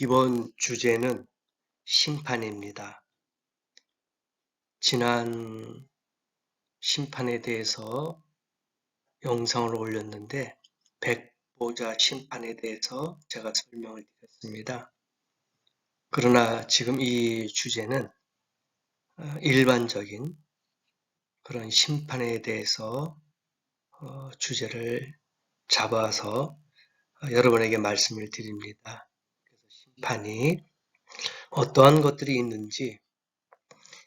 이번 주제는 심판입니다. 지난 심판에 대해서 영상을 올렸는데 백보자 심판에 대해서 제가 설명을 드렸습니다. 그러나 지금 이 주제는 어, 일반적인 그런 심판에 대해서 어, 주제를 잡아서 어, 여러분에게 말씀을 드립니다. 심판이 어떠한 것들이 있는지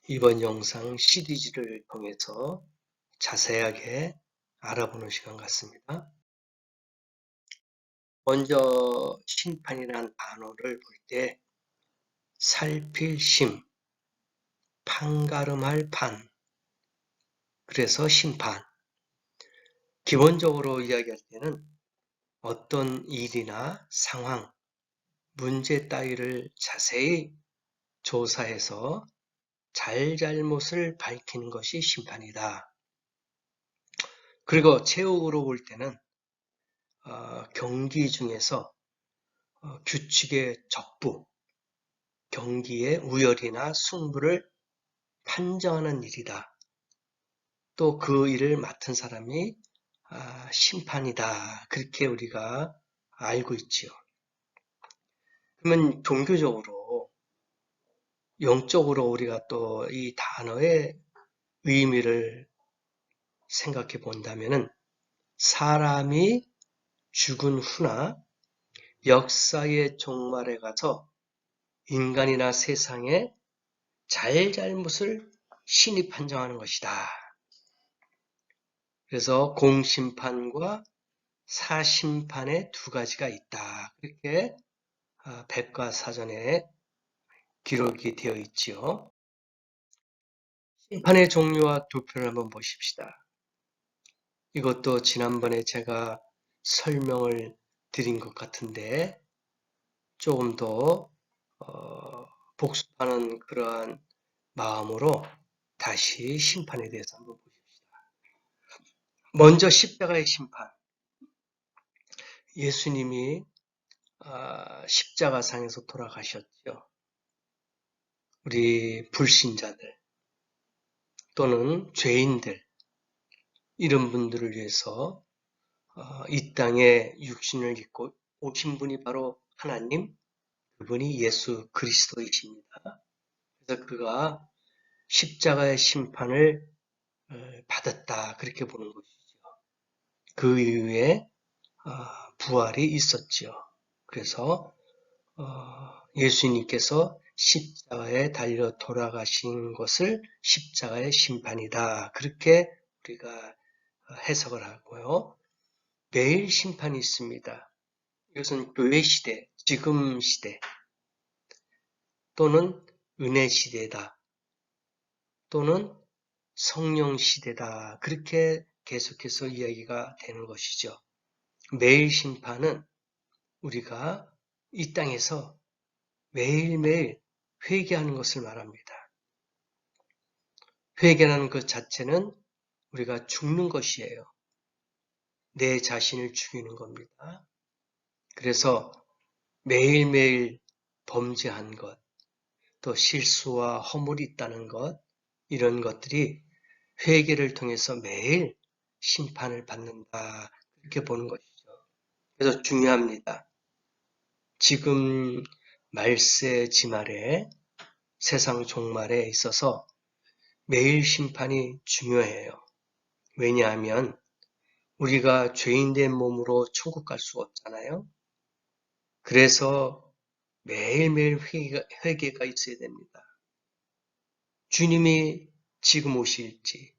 이번 영상 시리즈를 통해서 자세하게 알아보는 시간 같습니다. 먼저 심판이라는 단어를 볼 때 살필 심, 판가름할 판, 그래서 심판. 기본적으로 이야기할 때는 어떤 일이나 상황, 문제 따위를 자세히 조사해서 잘잘못을 밝히는 것이 심판이다. 그리고 체육으로 볼 때는 어, 경기 중에서 어, 규칙의 적부, 경기의 우열이나 승부를 판정하는 일이다. 또 그 일을 맡은 사람이 아, 심판이다. 그렇게 우리가 알고 있지요. 그러면 종교적으로, 영적으로 우리가 또 이 단어의 의미를 생각해 본다면은 사람이 죽은 후나 역사의 종말에 가서 인간이나 세상에 잘잘못을 신이 판정하는 것이다. 그래서 공심판과 사심판의 두 가지가 있다. 그렇게 아, 백과사전에 기록이 되어 있지요. 심판의 종류와 도표를 한번 보십시다. 이것도 지난번에 제가 설명을 드린 것 같은데 조금 더 어, 복습하는 그러한 마음으로 다시 심판에 대해서 한번 보십시다. 먼저 십자가의 심판. 예수님이 아, 십자가상에서 돌아가셨죠. 우리 불신자들 또는 죄인들 이런 분들을 위해서 어, 이 땅에 육신을 입고 오신 분이 바로 하나님, 그분이 예수 그리스도이십니다. 그래서 그가 십자가의 심판을 어, 받았다 그렇게 보는 것이죠. 그 이후에 어, 부활이 있었지요. 그래서 어, 예수님께서 십자가에 달려 돌아가신 것을 십자가의 심판이다. 그렇게 우리가 해석을 하고요. 매일 심판이 있습니다. 이것은 교회 시대, 지금 시대 또는 은혜 시대다. 또는 성령 시대다. 그렇게 계속해서 이야기가 되는 것이죠. 매일 심판은 우리가 이 땅에서 매일매일 회개하는 것을 말합니다. 회개라는 것 자체는 우리가 죽는 것이에요. 내 자신을 죽이는 겁니다. 그래서 매일매일 범죄한 것, 또 실수와 허물이 있다는 것, 이런 것들이 회개를 통해서 매일 심판을 받는다. 그렇게 보는 것이죠. 그래서 중요합니다. 지금 말세 지말에 세상 종말에 있어서 매일 심판이 중요해요. 왜냐하면 우리가 죄인된 몸으로 천국 갈 수 없잖아요. 그래서 매일매일 회개가, 회개가 있어야 됩니다. 주님이 지금 오실지,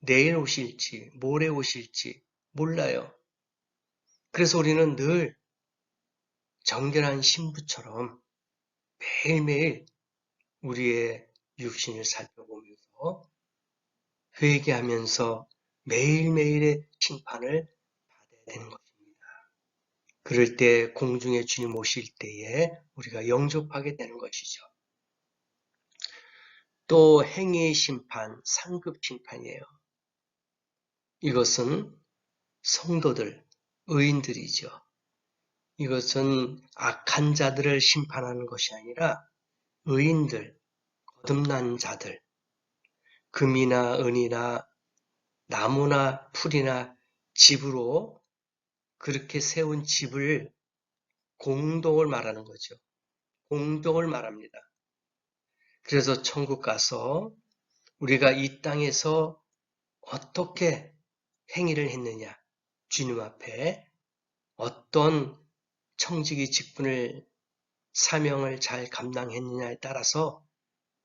내일 오실지, 모레 오실지 몰라요. 그래서 우리는 늘 정결한 신부처럼 매일매일 우리의 육신을 살펴보면서 회개하면서 매일매일의 심판을 받아야 되는 것입니다. 그럴 때 공중에 주님 오실 때에 우리가 영접하게 되는 것이죠. 또 행위의 심판, 상급 심판이에요. 이것은 성도들, 의인들이죠. 이것은 악한 자들을 심판하는 것이 아니라 의인들, 거듭난 자들, 금이나 은이나 나무나 풀이나 집으로 그렇게 세운 집을 공동을 말하는 거죠. 공동을 말합니다. 그래서 천국 가서 우리가 이 땅에서 어떻게 행위를 했느냐, 주님 앞에 어떤 청지기 직분을 사명을 잘 감당했느냐에 따라서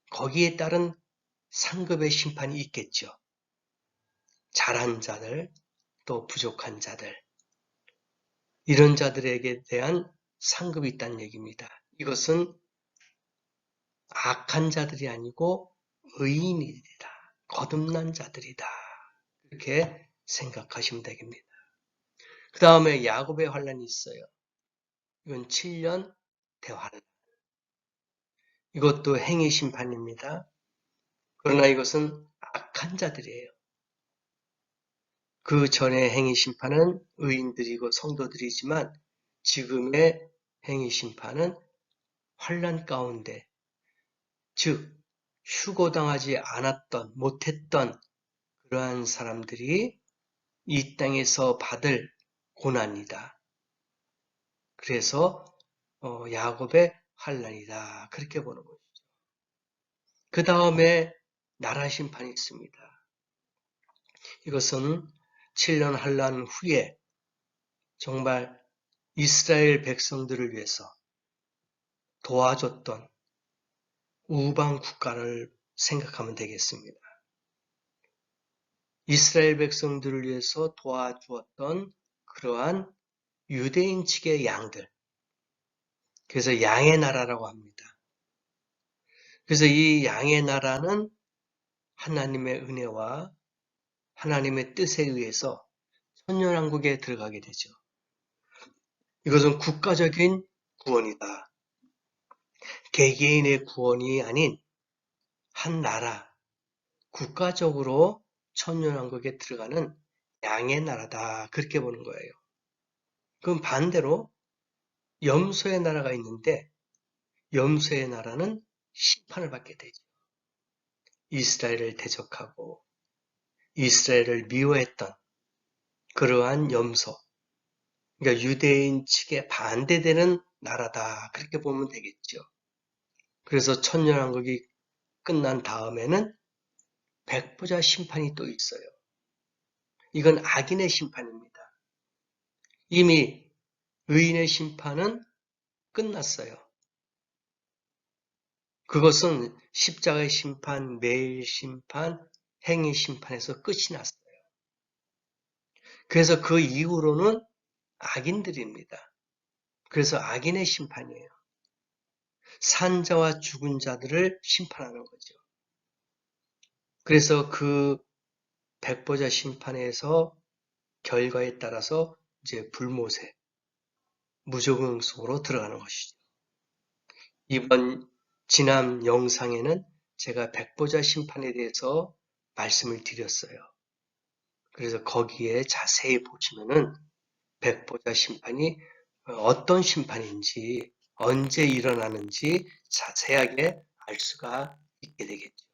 거기에 따른 상급의 심판이 있겠죠. 잘한 자들, 또 부족한 자들, 이런 자들에게 대한 상급이 있다는 얘기입니다. 이것은 악한 자들이 아니고 의인이다. 거듭난 자들이다. 이렇게 생각하시면 되겠습니다. 그 다음에 야곱의 환란이 있어요. 이건 7년 대환란. 이것도 행위 심판입니다. 그러나 이것은 악한 자들이에요. 그 전에 행위 심판은 의인들이고 성도들이지만 지금의 행위 심판은 환란 가운데 즉 휴고당하지 않았던 못했던 그러한 사람들이 이 땅에서 받을 고난이다. 그래서 어, 야곱의 환란이다. 그렇게 보는 것이죠. 그 다음에 나라 심판이 있습니다. 이것은 7년 환란 후에 정말 이스라엘 백성들을 위해서 도와줬던 우방 국가를 생각하면 되겠습니다. 이스라엘 백성들을 위해서 도와주었던 그러한 유대인 측의 양들. 그래서 양의 나라라고 합니다. 그래서 이 양의 나라는 하나님의 은혜와 하나님의 뜻에 의해서 천년왕국에 들어가게 되죠. 이것은 국가적인 구원이다. 개개인의 구원이 아닌 한 나라, 국가적으로 천년왕국에 들어가는 양의 나라다. 그렇게 보는 거예요. 그럼 반대로 염소의 나라가 있는데 염소의 나라는 심판을 받게 되죠. 이스라엘을 대적하고 이스라엘을 미워했던 그러한 염소, 그러니까 유대인 측에 반대되는 나라다. 그렇게 보면 되겠죠. 그래서 천년왕국이 끝난 다음에는 백보자 심판이 또 있어요. 이건 악인의 심판입니다. 이미 의인의 심판은 끝났어요. 그것은 십자가의 심판, 매일 심판, 행위 심판에서 끝이 났어요. 그래서 그 이후로는 악인들입니다. 그래서 악인의 심판이에요. 산자와 죽은 자들을 심판하는 거죠. 그래서 그 백보자 심판에서 결과에 따라서 이제 불모세, 무적응 속으로 들어가는 것이죠. 이번 지난 영상에는 제가 백보자 심판에 대해서 말씀을 드렸어요. 그래서 거기에 자세히 보시면은 백보자 심판이 어떤 심판인지 언제 일어나는지 자세하게 알 수가 있게 되겠죠.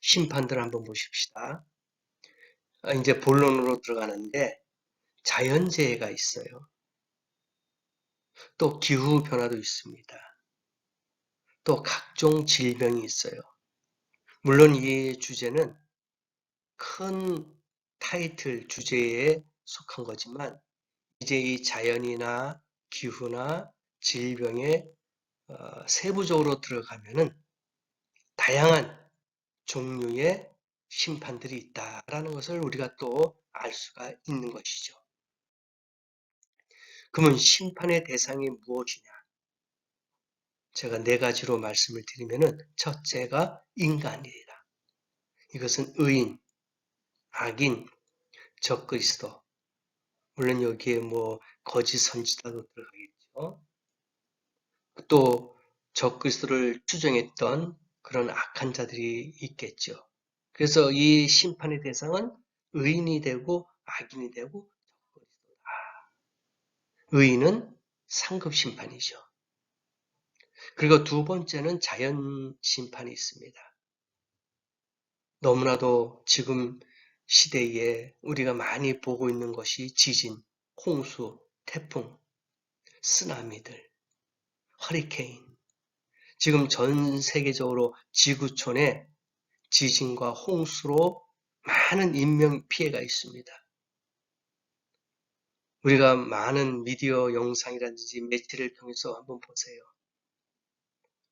심판들 한번 보십시다. 아, 이제 본론으로 들어가는데 자연재해가 있어요. 또 기후 변화도 있습니다. 또 각종 질병이 있어요. 물론 이 주제는 큰 타이틀 주제에 속한 거지만 이제 이 자연이나 기후나 질병에 어, 세부적으로 들어가면은 다양한 종류의 심판들이 있다라는 것을 우리가 또 알 수가 있는 것이죠. 그러면 심판의 대상이 무엇이냐? 제가 네 가지로 말씀을 드리면은 첫째가 인간이다. 이것은 의인, 악인, 적그리스도. 물론 여기에 뭐 거짓 선지자도 들어가겠죠. 또 적그리스도를 추정했던 그런 악한 자들이 있겠죠. 그래서 이 심판의 대상은 의인이 되고 악인이 되고. 의인은 상급 심판이죠. 그리고 두 번째는 자연 심판이 있습니다. 너무나도 지금 시대에 우리가 많이 보고 있는 것이 지진, 홍수, 태풍, 쓰나미들, 허리케인. 지금 전 세계적으로 지구촌에 지진과 홍수로 많은 인명 피해가 있습니다. 우리가 많은 미디어 영상이라든지 매체를 통해서 한번 보세요.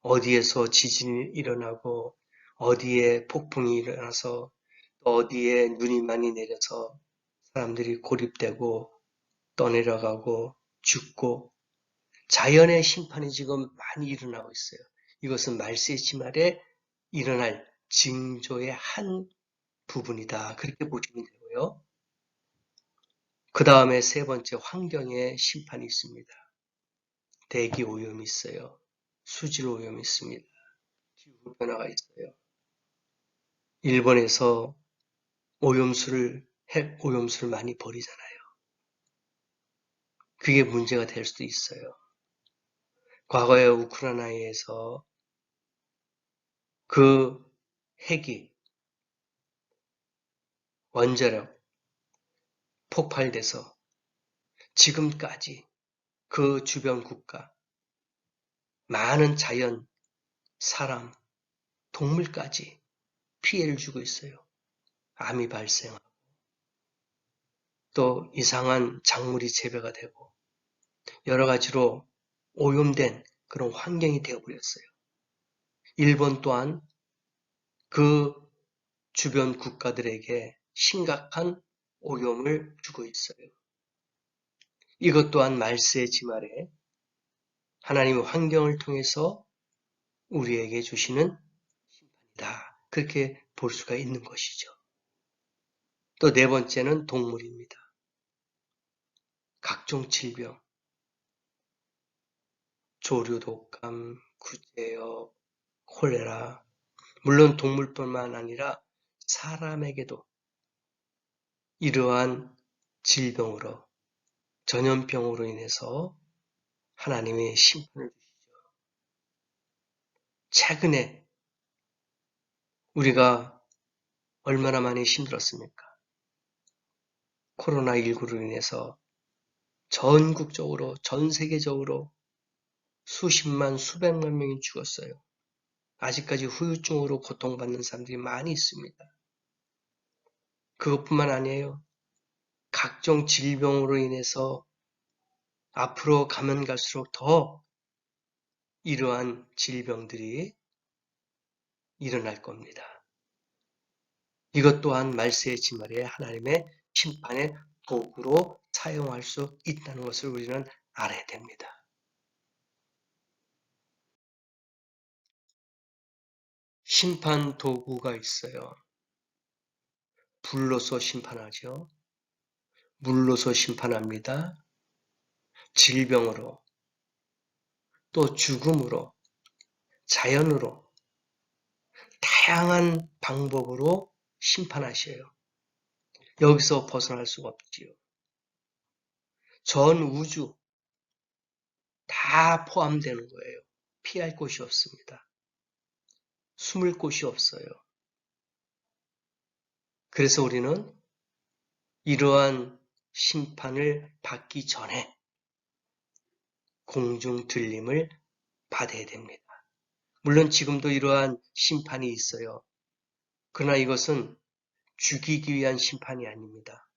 어디에서 지진이 일어나고 어디에 폭풍이 일어나서 어디에 눈이 많이 내려서 사람들이 고립되고 떠내려가고 죽고 자연의 심판이 지금 많이 일어나고 있어요. 이것은 말세지 말에 일어날 징조의 한 부분이다. 그렇게 보시면 되고요. 그 다음에 세 번째 환경의 심판이 있습니다. 대기 오염이 있어요. 수질 오염이 있습니다. 기후 변화가 있어요. 일본에서 오염수를, 핵 오염수를 많이 버리잖아요. 그게 문제가 될 수도 있어요. 과거에 우크라이나에서 그 핵이 원자력 폭발돼서 지금까지 그 주변 국가, 많은 자연, 사람, 동물까지 피해를 주고 있어요. 암이 발생하고 또 이상한 작물이 재배가 되고 여러 가지로 오염된 그런 환경이 되어버렸어요. 일본 또한 그 주변 국가들에게 심각한 오염을 주고 있어요. 이것 또한 말세의 지말에 하나님의 환경을 통해서 우리에게 주시는 심판이다. 그렇게 볼 수가 있는 것이죠. 또 네 번째는 동물입니다. 각종 질병, 조류, 독감, 구제역, 콜레라, 물론 동물뿐만 아니라 사람에게도 이러한 질병으로 전염병으로 인해서 하나님의 심판을 주시죠. 최근에 우리가 얼마나 많이 힘들었습니까? 코로나19로 인해서 전국적으로, 전 세계적으로 수십만, 수백만 명이 죽었어요. 아직까지 후유증으로 고통받는 사람들이 많이 있습니다. 그것뿐만 아니에요. 각종 질병으로 인해서 앞으로 가면 갈수록 더 이러한 질병들이 일어날 겁니다. 이것 또한 말세의 지말에 하나님의 심판의 도구로 사용할 수 있다는 것을 우리는 알아야 됩니다. 심판 도구가 있어요. 불로서 심판하죠. 물로서 심판합니다. 질병으로, 또 죽음으로, 자연으로, 다양한 방법으로 심판하셔요. 여기서 벗어날 수가 없지요. 전 우주 다 포함되는 거예요. 피할 곳이 없습니다. 숨을 곳이 없어요. 그래서 우리는 이러한 심판을 받기 전에 공중 들림을 받아야 됩니다. 물론 지금도 이러한 심판이 있어요. 그러나 이것은 죽이기 위한 심판이 아닙니다.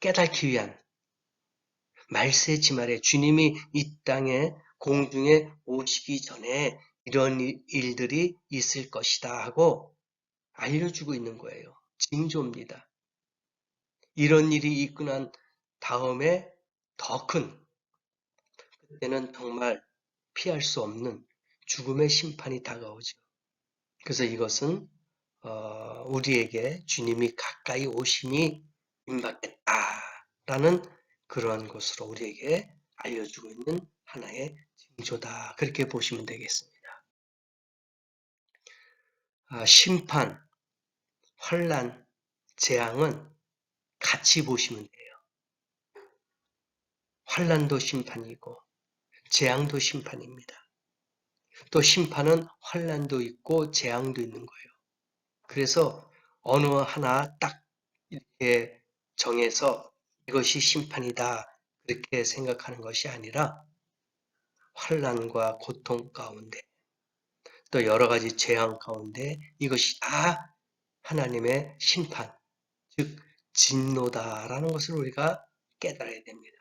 깨닫기 위한 말세 지말에 주님이 이 땅에 공중에 오시기 전에 이런 일들이 있을 것이다 하고 알려주고 있는 거예요. 징조입니다. 이런 일이 있고 난 다음에 더 큰, 그때는 정말 피할 수 없는 죽음의 심판이 다가오죠. 그래서 이것은 어, 우리에게 주님이 가까이 오심이 임박했다라는 그러한 것으로 우리에게 알려주고 있는 하나의 징조다. 그렇게 보시면 되겠습니다. 아, 심판, 환란, 재앙은 같이 보시면 돼요. 환란도 심판이고 재앙도 심판입니다. 또 심판은 환란도 있고 재앙도 있는 거예요. 그래서 어느 하나 딱 이렇게 정해서 이것이 심판이다 그렇게 생각하는 것이 아니라 환란과 고통 가운데 또 여러 가지 재앙 가운데 이것이 다 하나님의 심판, 즉 진노다라는 것을 우리가 깨달아야 됩니다.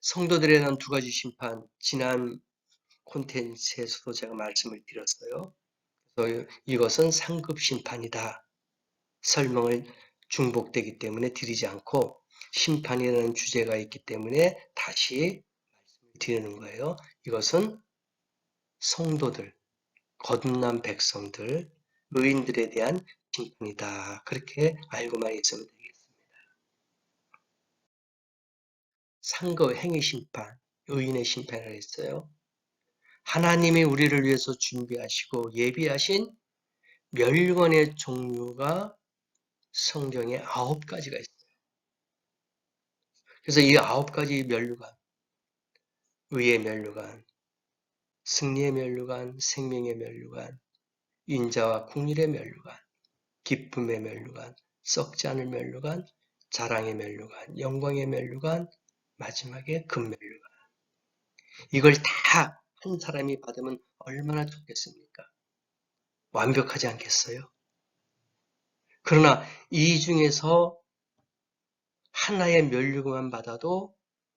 성도들에 대한 두 가지 심판, 지난 콘텐츠에서도 제가 말씀을 드렸어요. 그래서 이것은 상급 심판이다. 설명을 중복되기 때문에 드리지 않고 심판이라는 주제가 있기 때문에 다시 말씀을 드리는 거예요. 이것은 성도들, 거듭난 백성들, 의인들에 대한 심판이다. 그렇게 알고만 있으면 되겠습니다. 상급 행위 심판, 의인의 심판을 했어요. 하나님이 우리를 위해서 준비하시고 예비하신 멸관의 종류가 성경에 아홉 가지가 있어요. 그래서 이 아홉 가지 멸류관, 의의 멸류관, 승리의 멸류관, 생명의 멸류관, 인자와 국률의 멸류관, 기쁨의 멸류관, 썩지 않을 멸류관, 자랑의 멸류관, 영광의 멸류관, 마지막에 금멸류관. 이걸 다 한 사람이 받으면 얼마나 좋겠습니까? 완벽하지 않겠어요? 그러나 이 중에서 하나의 멸류관만 받아도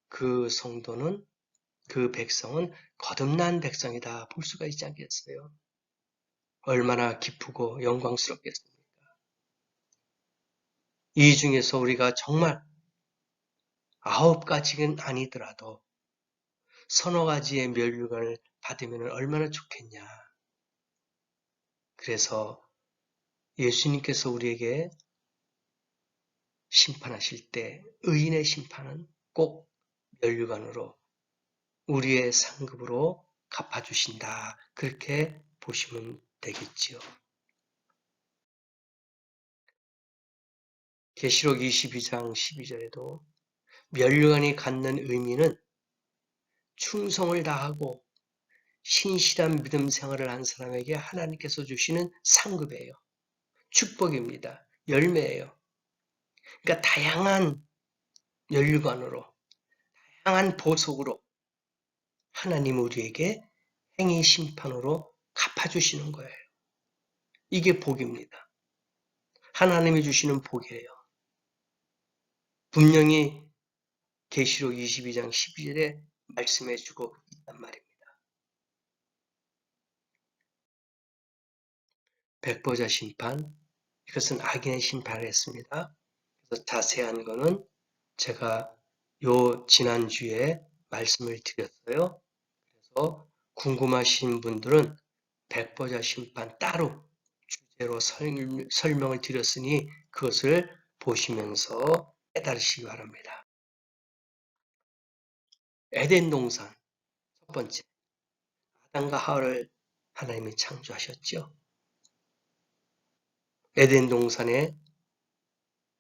그 성도는 그 백성은 거듭난 백성이다 볼 수가 있지 않겠어요? 얼마나 기쁘고 영광스럽겠습니까? 이 중에서 우리가 정말 아홉 가지는 아니더라도 서너 가지의 멸류관을 받으면 얼마나 좋겠냐. 그래서 예수님께서 우리에게 심판하실 때 의인의 심판은 꼭 멸류관으로 우리의 상급으로 갚아주신다. 그렇게 보시면 되겠지요. 계시록 22장 12절에도 멸류관이 갖는 의미는 충성을 다하고 신실한 믿음 생활을 한 사람에게 하나님께서 주시는 상급이에요. 축복입니다. 열매예요. 그러니까 다양한 연류관으로 다양한 보석으로 하나님 우리에게 행위 심판으로 갚아주시는 거예요. 이게 복입니다. 하나님이 주시는 복이에요. 분명히 계시록 22장 12절에 말씀해 주고 있단 말입니다. 백보자 심판, 이것은 악인의 심판을 했습니다. 그래서 자세한 거는 제가 요 지난주에 말씀을 드렸어요. 그래서 궁금하신 분들은 백보자 심판 따로 주제로 설명을 드렸으니 그것을 보시면서 깨달으시기 바랍니다. 에덴 동산 첫 번째 아담과 하와를 하나님이 창조하셨죠. 에덴 동산에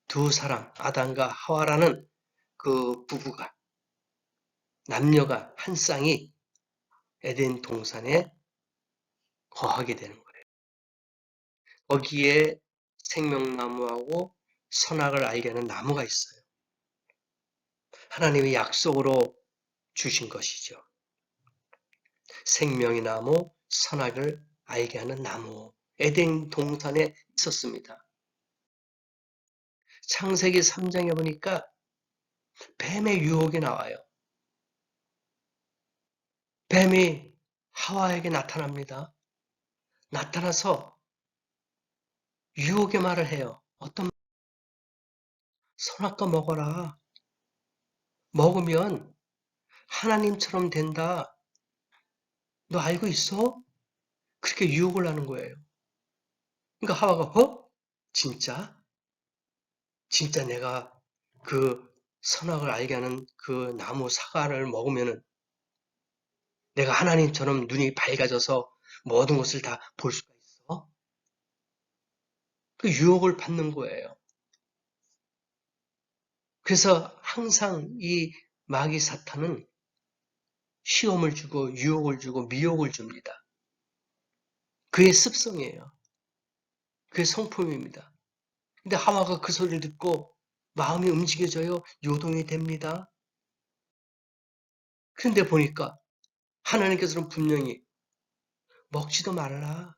두 사람 아담과 하와라는 그 부부가 남녀가 한 쌍이 에덴 동산에 거하게 되는 거예요. 거기에 생명나무하고 선악을 알게 하는 나무가 있어요. 하나님의 약속으로 주신 것이죠. 생명의 나무, 선악을 알게 하는 나무. 에덴 동산에 있었습니다. 창세기 3장에 보니까 뱀의 유혹이 나와요. 뱀이 하와에게 나타납니다. 나타나서 유혹의 말을 해요. 어떤 선악과 먹어라. 먹으면 하나님처럼 된다. 너 알고 있어? 그렇게 유혹을 하는 거예요. 그러니까 하와가 어? 진짜? 진짜 내가 그 선악을 알게 하는 그 나무 사과를 먹으면은 내가 하나님처럼 눈이 밝아져서 모든 것을 다 볼 수가 있어? 그 유혹을 받는 거예요. 그래서 항상 이 마귀 사탄은 시험을 주고 유혹을 주고 미혹을 줍니다. 그의 습성이에요. 그의 성품입니다. 근데 하와가 그 소리를 듣고 마음이 움직여져요. 요동이 됩니다. 그런데 보니까 하나님께서는 분명히 먹지도 말라.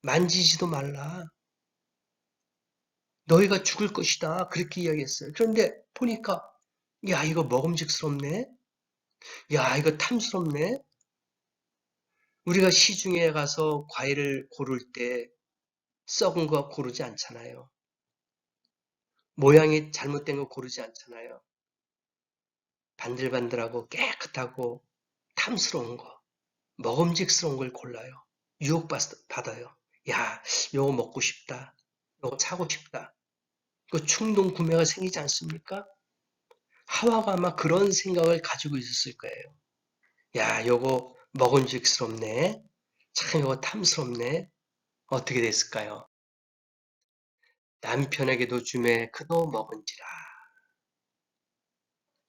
만지지도 말라. 너희가 죽을 것이다. 그렇게 이야기했어요. 그런데 보니까 야 이거 먹음직스럽네. 야 이거 탐스럽네. 우리가 시중에 가서 과일을 고를 때 썩은 거 고르지 않잖아요. 모양이 잘못된 거 고르지 않잖아요. 반들반들하고 깨끗하고 탐스러운 거, 먹음직스러운 걸 골라요. 유혹받아요. 야, 요거 먹고 싶다. 요거 사고 싶다. 그 충동 구매가 생기지 않습니까? 하와가 아마 그런 생각을 가지고 있었을 거예요. 야, 요거 먹음직스럽네. 참 요거 탐스럽네. 어떻게 됐을까요? 남편에게도 주매 그도 먹은지라.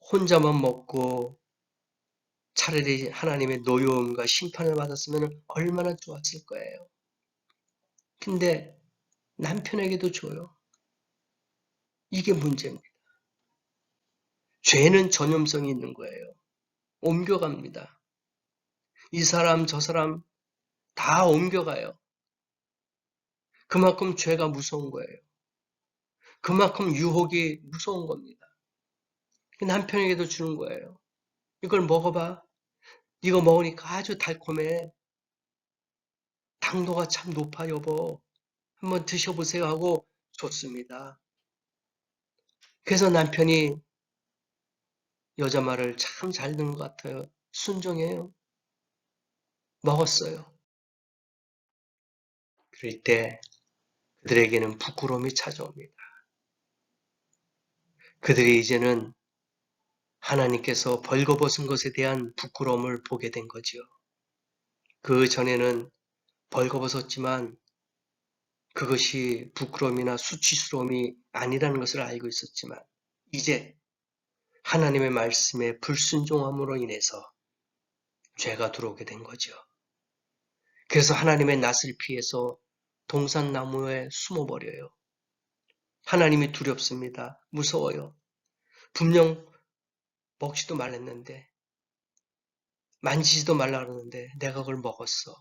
혼자만 먹고 차라리 하나님의 노여움과 심판을 받았으면 얼마나 좋았을 거예요. 근데 남편에게도 줘요. 이게 문제입니다. 죄는 전염성이 있는 거예요. 옮겨갑니다. 이 사람, 저 사람 다 옮겨가요. 그만큼 죄가 무서운 거예요. 그만큼 유혹이 무서운 겁니다. 남편에게도 주는 거예요. 이걸 먹어봐. 이거 먹으니까 아주 달콤해. 당도가 참 높아, 여보. 한번 드셔보세요 하고 줬습니다. 그래서 남편이 여자 말을 참 잘 듣는 것 같아요. 순종해요. 먹었어요. 그럴 때 그들에게는 부끄러움이 찾아옵니다. 그들이 이제는 하나님께서 벌거벗은 것에 대한 부끄러움을 보게 된 거지요. 그 전에는 벌거벗었지만 그것이 부끄러움이나 수치스러움이 아니라는 것을 알고 있었지만 이제 하나님의 말씀에 불순종함으로 인해서 죄가 들어오게 된 거죠. 그래서 하나님의 낯을 피해서 동산나무에 숨어버려요. 하나님이 두렵습니다. 무서워요. 분명 먹지도 말랬는데 만지지도 말라 그러는데 내가 그걸 먹었어.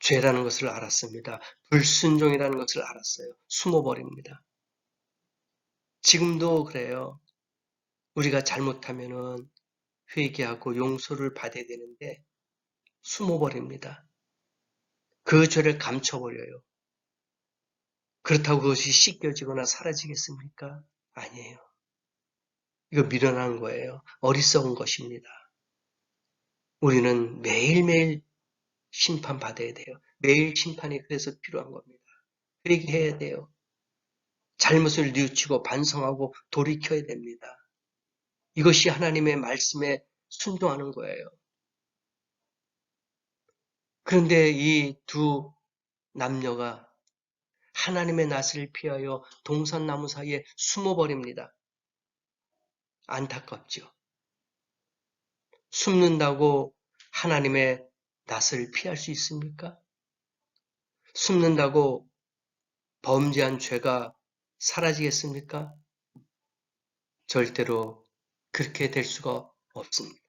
죄라는 것을 알았습니다. 불순종이라는 것을 알았어요. 숨어버립니다. 지금도 그래요. 우리가 잘못하면은 회개하고 용서를 받아야 되는데 숨어버립니다. 그 죄를 감춰버려요. 그렇다고 그것이 씻겨지거나 사라지겠습니까? 아니에요. 이거 미련한 거예요. 어리석은 것입니다. 우리는 매일매일 심판받아야 돼요. 매일 심판이 그래서 필요한 겁니다. 회개해야 돼요. 잘못을 뉘우치고 반성하고 돌이켜야 됩니다. 이것이 하나님의 말씀에 순종하는 거예요. 그런데 이 두 남녀가 하나님의 낯을 피하여 동산나무 사이에 숨어버립니다. 안타깝죠. 숨는다고 하나님의 낯을 피할 수 있습니까? 숨는다고 범죄한 죄가 사라지겠습니까? 절대로 그렇게 될 수가 없습니다.